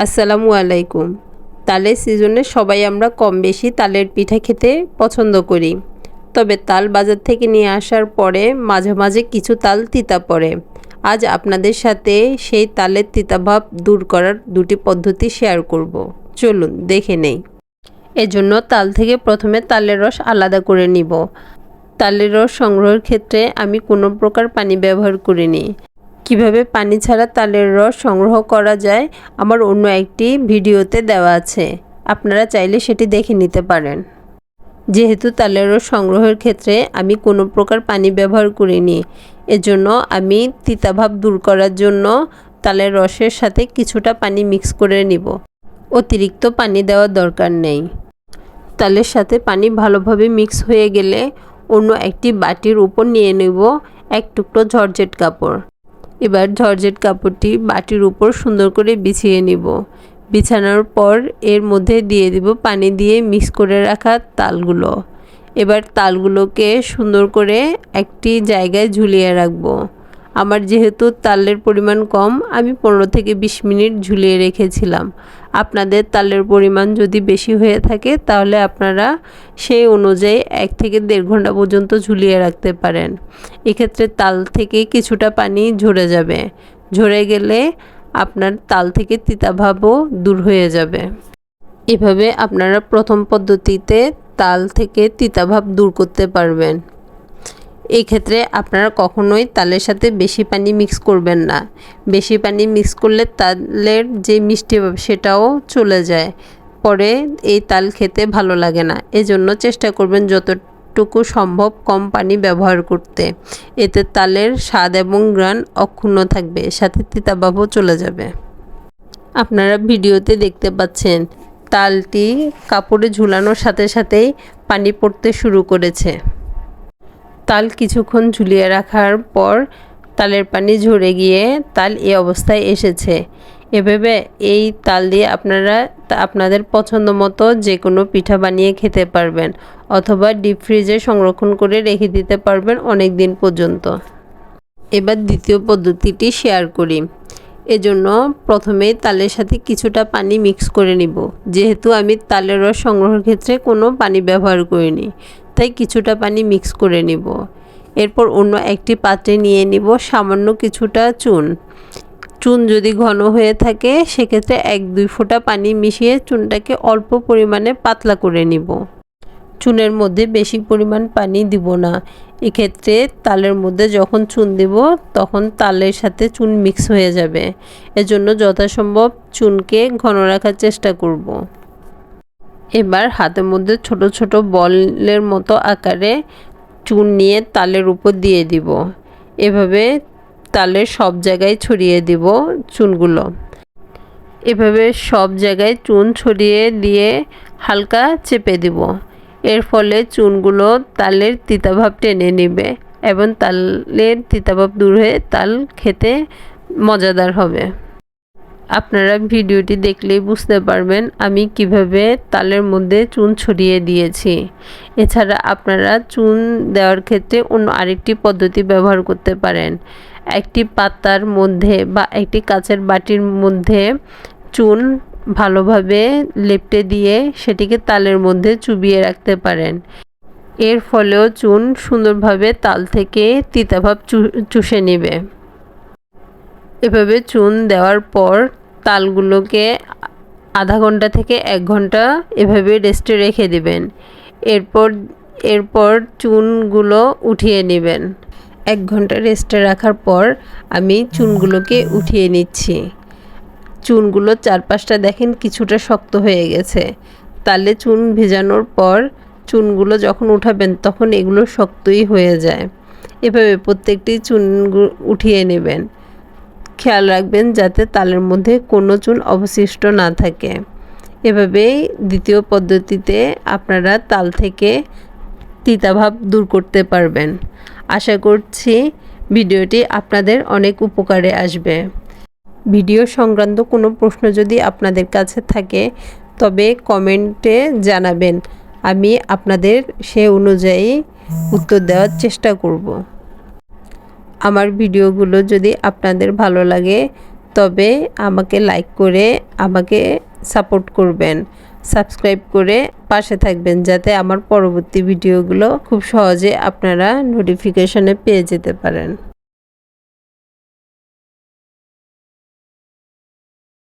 আসসালামু আলাইকুম। তালের সিজনে সবাই আমরা কম বেশি তালের পিঠা খেতে পছন্দ করি। তবে তাল বাজার থেকে নিয়ে আসার পরে মাঝে মাঝে কিছু তাল তিতা পড়ে। আজ আপনাদের সাথে সেই তালের তিতাভাব দূর করার দুটি পদ্ধতি শেয়ার করব। চলুন, দেখে নেই। এজন্য তাল থেকে প্রথমে তালের রস আলাদা করে নিব। তালের রস সংগ্রহের ক্ষেত্রে আমি কোনো প্রকার পানি ব্যবহার করিনি। কীভাবে পানি ছাড়া তালের রস সংগ্রহ করা যায়, আমার অন্য একটি ভিডিওতে দেওয়া আছে। আপনারা চাইলে সেটি দেখে নিতে পারেন। যেহেতু তালের রস সংগ্রহের ক্ষেত্রে আমি কোনো প্রকার পানি ব্যবহার করিনি, এজন্য আমি তিতাভাব দূর করার জন্য তালের রসের সাথে কিছুটা পানি মিক্স করে নিব। অতিরিক্ত পানি দেওয়ার দরকার নেই। তালের সাথে পানি ভালোভাবে মিক্স হয়ে গেলে অন্য একটি বাটির উপর নিয়ে নেব এক টুকরো ঝরঝেট কাপড়। এবার ঝরঝেট কাপড়টি বাটির উপর সুন্দর করে বিছিয়ে নিব। বিছানোর পর এর মধ্যে দিয়ে দিব পানি দিয়ে মিক্স করে রাখা তালগুলো। এবার তালগুলোকে সুন্দর করে একটি জায়গায় ঝুলিয়ে রাখব। আমার যেহেতু তালের পরিমাণ কম, আমি পনেরো থেকে বিশ মিনিট ঝুলিয়ে রেখেছিলাম। আপনাদের তালের পরিমাণ যদি বেশি হয়ে থাকে, তাহলে আপনারা সেই অনুযায়ী এক থেকে দেড় ঘণ্টা পর্যন্ত ঝুলিয়ে রাখতে পারেন। এক্ষেত্রে তাল থেকে কিছুটা পানি ঝরে যাবে। ঝরে গেলে আপনার তাল থেকে তিতাভাবও দূর হয়ে যাবে। এভাবে আপনারা প্রথম পদ্ধতিতে তাল থেকে তিতাভাব দূর করতে পারবেন। এই ক্ষেত্রে আপনারা কখনোই তালের সাথে বেশি পানি মিক্স করবেন না। বেশি পানি মিক্স করলে তালের যে মিষ্টি সেটাও চলে যায়। পরে এই তাল খেতে ভালো লাগে না। এজন্য চেষ্টা করবেন যতটুকু সম্ভব কম পানি ব্যবহার করতে। এতে তালের স্বাদ এবং গ্রান অক্ষুণ্ণ থাকবে, সাথে তিতাভাবও চলে যাবে। আপনারা ভিডিওতে দেখতে পাচ্ছেন, তালটি কাপড়ে ঝুলানোর সাথে সাথেই পানি পড়তে শুরু করেছে। তাল কিছুক্ষণ ঝুলিয়ে রাখার পর তালের পানি ঝরে গিয়ে তাল এই অবস্থায় এসেছে। এভাবে এই তাল দিয়ে আপনারা আপনাদের পছন্দ মতো যে কোনো পিঠা বানিয়ে খেতে পারবেন অথবা ডিপ ফ্রিজে সংরক্ষণ করে রেখে দিতে পারবেন অনেক দিন পর্যন্ত। এবার দ্বিতীয় পদ্ধতিটি শেয়ার করি। এজন্য প্রথমেই তালের সাথে কিছুটা পানি মিক্স করে নিব। যেহেতু আমি তালের রস সংগ্রহের ক্ষেত্রে কোনো পানি ব্যবহার করিনি। তাই কিছুটা পানি মিক্স করে নিব। এরপর অন্য একটি পাত্রে নিয়ে নিব সামান্য কিছুটা চুন। চুন যদি ঘন হয়ে থাকে, সেক্ষেত্রে এক দুই ফোঁটা পানি মিশিয়ে চুনটাকে অল্প পরিমাণে পাতলা করে নিব। চুনের মধ্যে বেশি পরিমাণ পানি দিব না। এক্ষেত্রে তালের মধ্যে যখন চুন দিব, তখন তালের সাথে চুন মিক্স হয়ে যাবে। এজন্য যথাসম্ভব চুনকে ঘন রাখার চেষ্টা করব। এবার হাতের মধ্যে ছোট ছোট বলের মতো আকারে চুন নিয়ে তালের উপর দিয়ে দিব। এভাবে তালের সব জায়গায় ছড়িয়ে দিব চুনগুলো। এভাবে সব জায়গায় চুন ছড়িয়ে দিয়ে হালকা চেপে দিব। এর ফলে চুনগুলো তালের তিতাভাব টেনে নেবে এবং তালের তিতাভাব দূর হয়ে তাল খেতে মজাদার হবে। আপনারা ভিডিওটি দেখলেই বুঝতে পারবেন আমি কীভাবে তালের মধ্যে চুন ছড়িয়ে দিয়েছি। এছাড়া আপনারা চুন দেওয়ার ক্ষেত্রে অন্য আরেকটি পদ্ধতি ব্যবহার করতে পারেন। একটি পাতার মধ্যে বা একটি কাচের বাটির মধ্যে চুন ভালোভাবে লেপটে দিয়ে সেটিকে তালের মধ্যে চুবিয়ে রাখতে পারেন। এর ফলেও চুন সুন্দরভাবে তাল থেকে তিতাভাব চুষে নেবে। এভাবে চুন দেওয়ার পর তালগুলোকে আধা ঘণ্টা থেকে এক ঘণ্টা এভাবে রেস্টে রেখে দিবেন। এরপর এরপর চুনগুলো উঠিয়ে নেবেন। এক ঘণ্টা রেস্টে রাখার পর আমি চুনগুলোকে উঠিয়ে নিচ্ছি। চুনগুলো চারপাশটা দেখেন কিছুটা শক্ত হয়ে গেছে। তালে চুন ভেজানোর পর চুনগুলো যখন উঠাবেন তখন এগুলো শক্তই হয়ে যায়। এভাবে প্রত্যেকটি চুন উঠিয়ে নেবেন। খেয়াল রাখবেন যাতে তালের মধ্যে কোনো চুন অবশিষ্ট না থাকে। এভাবেই দ্বিতীয় পদ্ধতিতে আপনারা তাল থেকে তিতাভাব দূর করতে পারবেন। আশা করছি ভিডিওটি আপনাদের অনেক উপকারে আসবে। ভিডিও সংক্রান্ত কোনো প্রশ্ন যদি আপনাদের কাছে থাকে, তবে কমেন্টে জানাবেন। আমি আপনাদের সে অনুযায়ী উত্তর দেওয়ার চেষ্টা করব। আমার ভিডিওগুলো যদি আপনাদের ভালো লাগে, তবে আমাকে লাইক করে আমাকে সাপোর্ট করবেন। সাবস্ক্রাইব করে পাশে থাকবেন যাতে আমার পরবর্তী ভিডিওগুলো খুব সহজে আপনারা নোটিফিকেশনে পেয়ে যেতে পারেন।